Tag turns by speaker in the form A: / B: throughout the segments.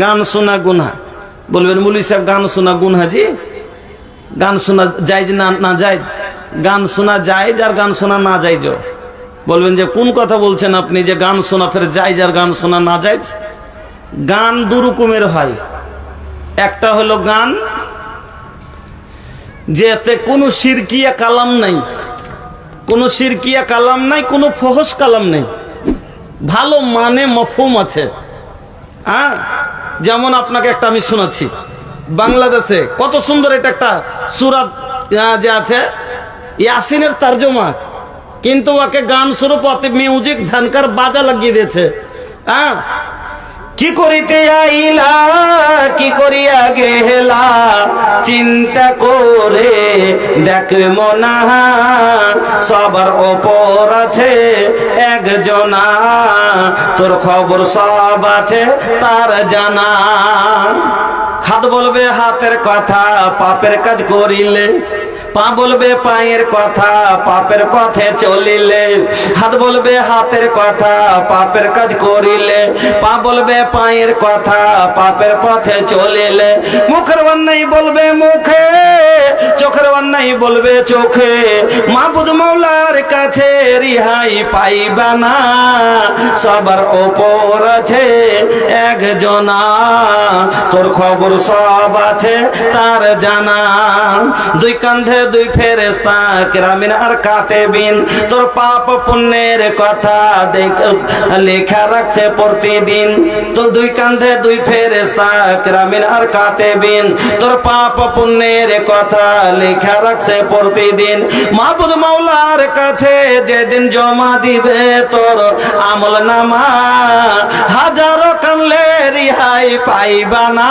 A: গান শোনা গুনা বলবেন মুলি সাহেব, গান শোনা গুনা জি? গান শোনা যাইজ না না যাইজ? গান শোনা যাইজ আর গান শোনা না যাইজ বলবেন যে, কোন কথা বলছেন আপনি যে গান শোনা ফের যাইজ আর গান শোনা না যাইজ? গান দু রকমের হয়। একটা হলো গান যে এতে কোনো সিরকিয়া কালাম নাই। কোনো সিরকিয়া কালাম নাই, কোনো ফহস কালাম নেই। ভালো মানে মফহুম আছে। হ্যাঁ যেমন আপনাকে একটা আমি শোনাচ্ছি। বাংলাদেশে কত সুন্দর এটা একটা সুরাত যে আছে, ইয়াসিনের তার্জমা। কিন্তু ওকে গান স্বরূপ অতি মিউজিক ঝানকার বাজা লাগিয়ে দিয়েছে। হ্যাঁ? কি করিতে আইলা? কি করিয়া গেলা? চিন্তা করে দেখ মনা। সবার ওপর আছে একজনা। তোর খবর সব আছে তার জানা। হাত বলবে হাতের কথা, পাপের কাজ করিলে। পা বলবে পায়ের কথা, পাপের পথে চলিলে। হাত বলবে হাতের কথা, পাপের কাজ করিলে। পা বলবে পায়ের কথা, পাপের পথে চলিলে। মুখের অন্যায় বলবে মুখে, চোখের অন্যায় বলবে চোখে। মাহবুদ মৌলার কাছে রিহাই পাইবা না। সবার ওপর আছে একজনা। তোর খবর সব আছে, তার জানা। দুই কান্ধে দুই ফেরেস্তা কেরামিন আর কাতে বিন তোর পাপ পুণ্যের কথা লেখা রাখছে প্রতিদিন। তোর দুই কান্ধে দুই ফেরেস্তা কেরামিন আর কাতে বিন তোর পাপ পুণ্যের কথা লেখা রাখছে প্রতিদিন। মাহবুদ মাওলার কাছে যেদিন জমা দিবে তোর আমল নামা, হাজারো কানলে রিহাই পাইবা না।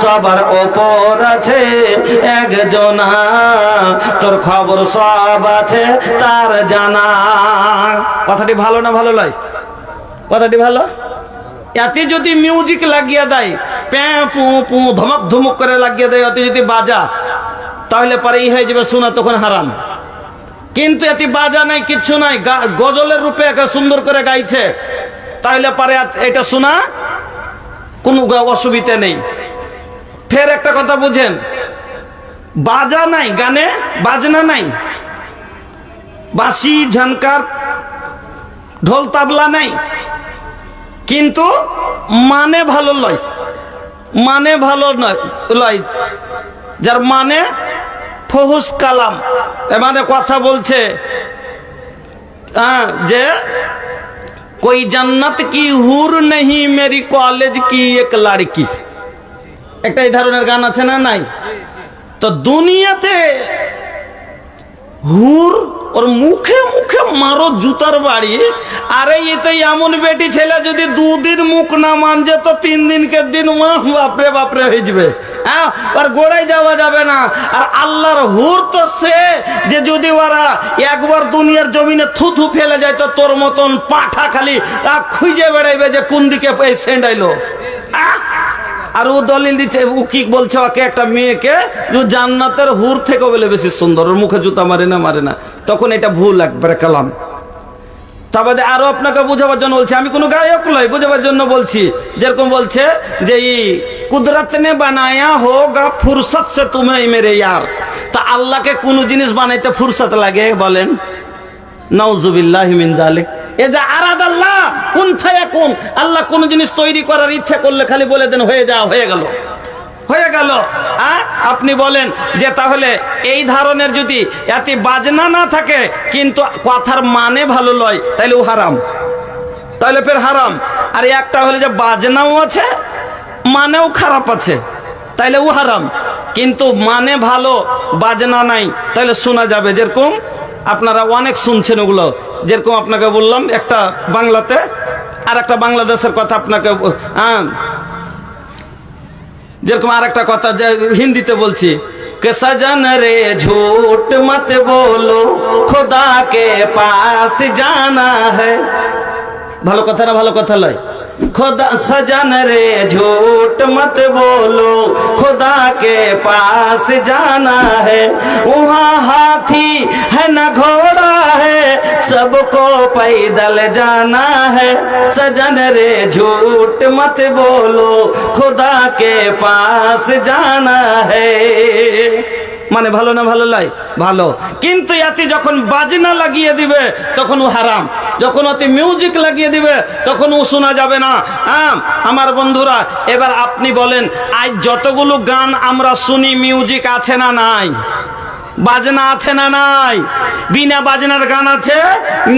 A: সবার ওপর আছে একজনা। তোর খবর সব আছে, তার জানা। কথাটি ভালো না ভালো লয়? কথাটি ভালো? এতে যদি মিউজিক লাগিয়ে দেয় প্যাঁ পু পু, ধমক ধমক করে লাগিয়ে দেয়, এতে যদি বাজা, তাহলে পরে ই হয়ে যাবে শোনা তখন হারাম। কিন্তু এতে বাজা নাই, কিচ্ছু নাই গজলের রূপে একে সুন্দর করে গাইছে, তাহলে পরে এটা শোনা কোনো অসুবিধা নেই। ফের একটা কথা বুঝেন বাজা নাই গানে বাজনা নাই বাঁশি ঝনকার ঢোল তাবলা নাই কিন্তু মানে ভালো লয় মানে ভালো নয় লয় যার মানে ফহুস কালাম এ মানে কথা বলছে হ্যাঁ, যে कोई जन्नत की হুর नहीं मेरी कॉलेज की एक लड़की একটা এই ধরনের গান আছে না নাই তো দুনিয়াতে হুর ওর মুখে মুখে মারো জুতার বাড়ি। আরে এতে এমন বেটি ছেলে যদি দুদিন মুখ না মানছে তো তিন দিনকে দিন বাপরে বাপরে হয়ে যাবে। হ্যাঁ আর গোড়ায় যাওয়া যাবে না। আর আল্লাহর হুর তো সে যে যদি ওরা একবার দুনিয়ার জমিনে থুথু ফেলে যায়, তো তোর মতন পাঠা খালি খুঁজে বেড়াইবে যে কোন দিকে এই সেন্ডাইলো আহ! আর ও দলিল দিচ্ছে, ও কি বলছে ওকে? একটা মেয়েকে জান্নাতের হুর থেকে বলে বেশি সুন্দর। ওর মুখে জুতা মারে না মারে না। তখন এটা ভুল একবারে কালাম। তবে আরও আপনাকে বোঝাবার জন্য বলছি, আমি কোনো গায়ক নই, বোঝাবার জন্য বলছি, যেরকম বলছে যে কুদরত নে বানায়া হোগা ফুরসত সে তুমি মেরে ইয়ার। তা আল্লাহকে কোন জিনিস বানাইতে ফুরসত লাগে, বলেন নওজুবিল্লাহ মিন জালিক এ যে আরাদ আল্লাহ কোন কোন আল্লাহ কোন জিনিস তৈরি করার ইচ্ছা করলে খালি বলে দেন, হয়ে যাও, হয়ে গেল। হয়ে গেল? আপনি বলেন যে তাহলে এই ধরনের যদি এতে বাজনা না থাকে, কিন্তু কথার মানে ভালো লয় তাহলে ও হারাম। তাহলে ফের হারাম। আর একটা হলে যে বাজনাও আছে, মানেও খারাপ আছে, তাইলে ও হারাম। কিন্তু মানে ভালো, বাজনা নাই তাহলে শোনা যাবে যেরকম আপনারা অনেক শুনছেন ওগুলো। যেরকম আপনাকে বললাম, একটা বাংলাতে আর একটা বাংলাদেশের কথা আপনাকে হ্যাঁ। যেরকম আর একটা কথা হিন্দিতে বলছি के सजन রে झूठ मत बोलो খোদা কে पास জানা है ভালো কথা না ভালো কথা লয়? খোদা সজন রে ঝুট মত বোলো খোদা কে পাস জানা হ্যাঁ হাথি হ্যাঁ না ঘোড়া सबको पैदल जाना है सजन रे झूठ मत बोलो खुदा के पास जाना है মানে ভালো না ভালো লাই ভালো কিন্তু এতে যখন বাজনা লাগিয়ে দিবে তখন ও হারাম যখন অতি মিউজিক লাগিয়ে দিবে তখন ও শোনা যাবে না হ্যাঁ আমার বন্ধুরা এবার আপনি বলেন আজ যতগুলো গান আমরা শুনি মিউজিক আছে না নাই বাজনা আছে না নাই? বিনা বাজনার গান আছে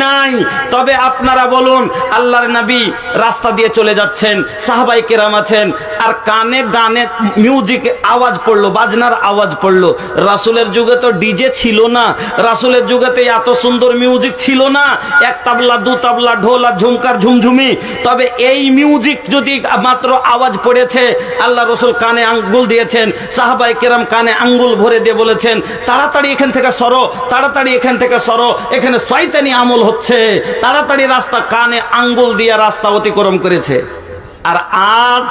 A: নাই? তবে আপনারা বলুন, আল্লাহর নবী রাস্তা দিয়ে চলে যাচ্ছেন, সাহাবাই কেরাম আছেন, আর কানে গানে মিউজিক আওয়াজ পড়ল বাজনার আওয়াজ পড়ল রাসুলের যুগে তো ডিজে ছিল না। রাসুলের যুগেতে এত সুন্দর মিউজিক ছিল না। এক তাবলা, দু তাবলা, ঢোল আর ঝুমকার ঝুমঝুমি। তবে এই মিউজিক যদি মাত্র আওয়াজ পড়েছে, আল্লাহ রসুল কানে আঙ্গুল দিয়েছেন, সাহাবাই কেরাম কানে আঙ্গুল ভরে দিয়ে বলেছেন তাড়াতাড়ি এখান থেকে সরো, তাড়াতাড়ি এখান থেকে সরো। এখানে শয়তানি আমল হচ্ছে। তাড়াতাড়ি রাস্তা কানে আঙ্গুল দিয়ে রাস্তা অতিক্রম করেছে। আর আজ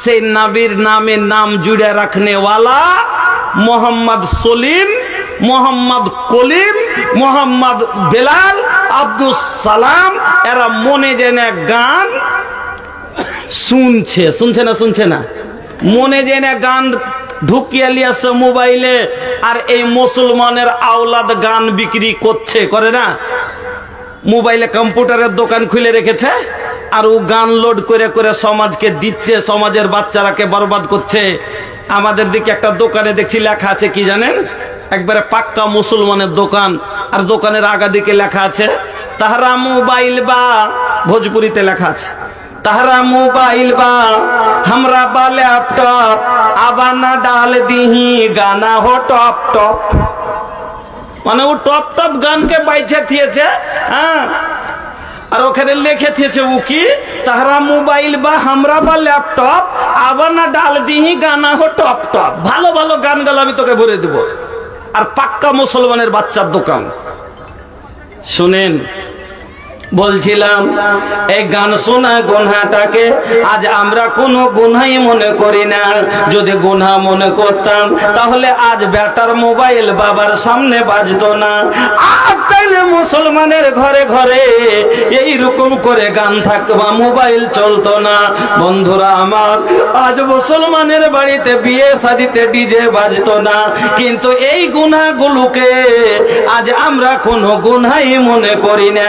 A: সেই নাবির নামে নাম জুড়ে রাখনেওয়ালা মোহাম্মদ সলিম, মোহাম্মদ কলিম, মোহাম্মদ বেলাল আব্দুল সালাম, এরা মনে জেনে গান শুনছে। শুনছে না শুনছে না? মনে জেনে গান ঢুকিয়ে লিয়াছে মোবাইলে, আর এই মুসলমানের আওলাদ গান বিক্রি করছে, করে না? মোবাইলে কম্পিউটারের দোকান খুলে রেখেছে, আর ও গান লোড করে করে সমাজকে দিচ্ছে, সমাজের বাচ্চারাকে বরবাদ করছে। আমাদের দিকে একটা দোকানে দেখছি লেখা আছে, কি জানেন? একবারে পাক্কা মুসলমানের দোকান, আর দোকানের আগা দিকে লেখা আছে, তাহারা মোবাইল বা ভোজপুরিতে লেখা আছে। তাহারা মোবাইল বা হামরা বা ল্যাপটপ আবানা ডাল দিহি, গানা হো টপ টপ মানে ও টপ টপ গানকে বাইছে থিয়েছে হ্যাঁ? আর ওখানে লেখে থিয়েছে ও কি? তাহারা মোবাইল বা হামরা বা ল্যাপটপ আবানা ডাল দিহি, গানা হো টপ টপ ভালো ভালো গান গালা আমি তোকে ভরে দেবো। আর পাক্কা মুসলমানের বাচ্চার দোকান। শুনেন বলছিলাম, এই গান শোনা গুনহাটাকে, আজ আমরা কোনো গুনহাই মনে করি না। যদি গুনহা মনে করতাম, তাহলে আজ বেটার মোবাইল বাবার সামনে বাজতো না। আর তাইলে মুসলমানের ঘরে ঘরে এই রকম করে গান থাকবা, মোবাইল চলতো না। বন্ধুরা আমার, আজ মুসলমানের বাড়িতে বিয়ে শাদিতে ডিজে বাজতো না। কিন্তু এই গুনাহগুলোকে আজ আমরা কোনো গুনহাই মনে করি না।